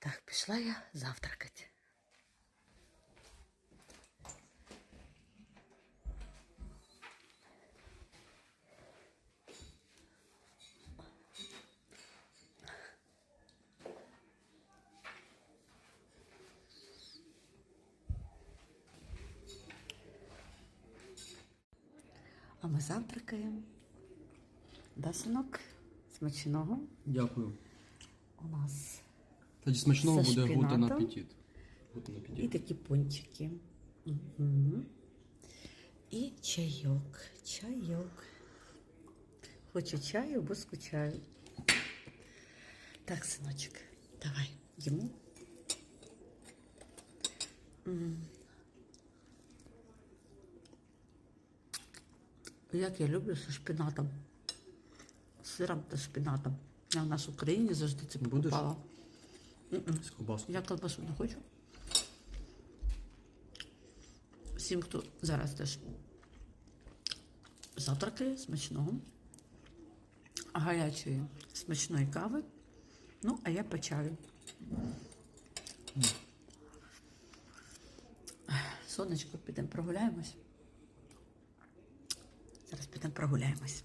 Так, пішла я завтракати. А ми завтракаємо. Да, синок? Смачного. Дякую. У нас Тоді смачного буде гутен шпінатом. апетит. І апетит. такі пончики. Угу. І чайок. Чайок. Хочу чаю, бо скучаю. Так, синочок, давай їмо. М. Як я люблю зі шпинатом. З сиром та шпинатом. Я в нас в Україні завжди це Будеш? покупала. З ковбаскою. Я колбасу не хочу. Всім, хто зараз теж завтракає, смачного, гарячої смачної кави. Ну, а я по чаю. Сонечко, підемо прогуляємось. Зараз підемо прогуляємось.